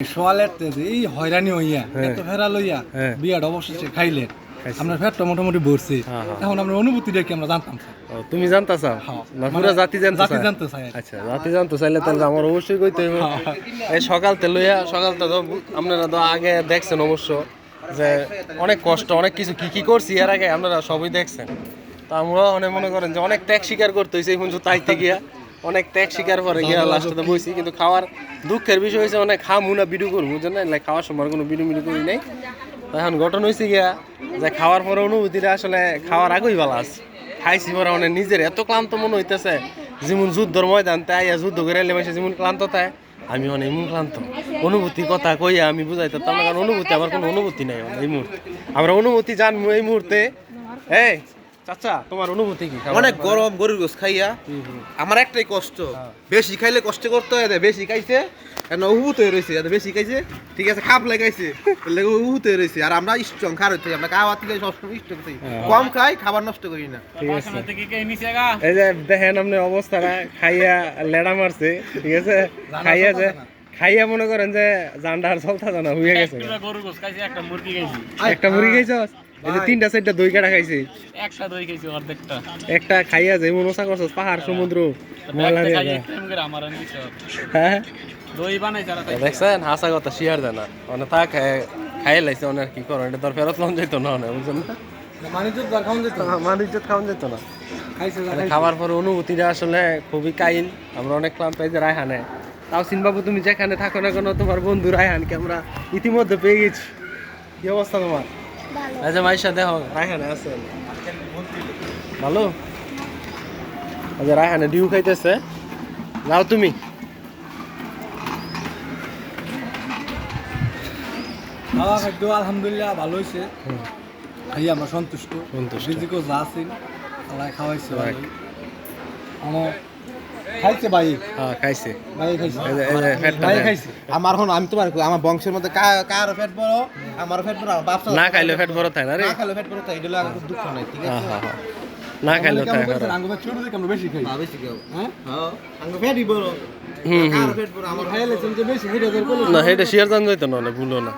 সোয়ালের এই হয়রানি হইয়া হ্যাঁ। এত ফেরা লইয়া হ্যাঁ। অবশেষে খাইলেন আমরা ফেরটা মোটামুটি ভরছি। এখন আমরা অনুভূতিটা কি আমরা জানতাম তুমি জানতা চাও। না পুরো জাতি জানতে জাতি জানতে চাই আচ্ছা জাতি জানতে চাইলে তাহলে আমার অবশ্যই কইতে হইব। এই সকালতে লইয়া সকালতে তো আপনারা তো আগে দেখছেন অবশ্য যে অনেক কষ্ট অনেক কিছু কি কি করছি এর আগে আপনারা সবই দেখছেন। তো আমরা অনেক মনে করেন যে অনেক ত্যাগ স্বীকার করতে হয়েছে এই পর্যন্ত তাইতে গিয়া। অনেক ত্যাগ শিকার করে গিয়া লাস্টে বইছি কিন্তু খাওয়ার দুঃখের বিষয় হয়েছে অনেক খামু না বিডু করব বুঝছেন না খাওয়ার সময় কোনো বিডু মিডু করি নাই। তো এখন ঘটনা হয়েছে গিয়া যে খাওয়ার পরে অনুভূতিটা আসলে খাওয়ার আগেই ভালো আছে। খাইছি পরে মানে নিজের এত ক্লান্ত মনে হইতেছে যেমন যুদ্ধর ময়দান তাই যুদ্ধ করে এলে মাসে যেমন ক্লান্ত তাই আমি মানে এমন ক্লান্ত। অনুভূতি কথা কইয়া আমি বুঝাইতে পারতাম না কারণ অনুভূতি আমার কোনো অনুভূতি নাই এই মুহূর্তে। আমরা অনুভূতি জানব এই মুহূর্তে। এই চাচা তোমার অনুভূতি কি অনেক গরম গরুর গোস খাইয়া। আমার একটাই কষ্ট বেশি খাইলে কষ্ট করতে হয় বেশি খাইছে কেন উহুত হয়ে রয়েছে এত বেশি খাইছে। ঠিক আছে খাপ লাগাইছে উহুত হয়ে রয়েছে আর আমরা স্ট্রং খার হইতে আমরা খাওয়া থেকে সবসময় স্ট্রং থাকি। কম খাই খাবার নষ্ট করি না। ঠিক আছে। এই যে দেখেন আপনি অবস্থাটা খাইয়া লেড়া মারছে ঠিক আছে? খাইয়া যে খাইয়া মনে করেন যে জান্ডার চলতা জানা হয়ে গেছে। একটা মুরগি খাইছি। একটা খাইছ? এই তিনটা চারটা দই কাটা খাইছে। একটা দই খাইছি অর্ধেকটা। একটা খাইয়া যে মনসা করছস পাহাড় সমুদ্র আমার হ্যাঁ? দই বানাই যারা দেখছেন হাসা কথা শিয়ার মানে তা খায় খাইয়ে লাইছে অনেক কি করো। এটা তোর ফেরত লন যেত না অনেক বুঝছেন না? মানে তো দরকার হন যেত আমার ইজ্জত খাওয়ান যেত না। খাইছে যা মানে। খাবার পরে অনুভূতিটা আসলে খুবই কাইল। আমরা অনেক ক্লান্ত এই যে রায়হানে। তাও সিনবাবু তুমি যেখানে থাকো না কেন তোমার বন্ধু রায়হানকে আমরা ইতিমধ্যে পেয়ে গেছি। কি অবস্থা তোমার? আচ্ছা মাইশা দেখো রায়হানে আছে। ভালো? আচ্ছা রায়হানে ডিউ খাইতেছে। যাও তুমি। খাওয়া খাদ্য আলহামদুলিল্লাহ ভালো হয়েছে খাই আমরা সন্তুষ্ট। সন্তুষ্ট। যা আছিল তারা খাওয়াইছে আমার খাইছে ভাই? হ্যাঁ খাইছে। ভাই খাইছে? ভাই খাইছে? আমার হন আমি তোমার কই, আমার বংশের মধ্যে কার পেট বড় আমার পেট বড় বাপ না খাইলে ফ্যাট বড় থাকে না রে? না খাইলে পেট বড় তাই এটা আমার খুব দুঃখ নাই ঠিক আছে? হ্যাঁ হ্যাঁ না খাইলে থাকে? খারাপ। আঙ্গুর ছোট থেকে আমরা বেশি খাই। হ্যাঁ বেশি কেউ হ্যাঁ? হ্যাঁ আঙ্গ পেটই বড়। হুম হুম। কার পেট বড় আমার খাইলে যে বেশি হেঁটে না সেটা শেয়ার জান যাইতো না ভুলো না।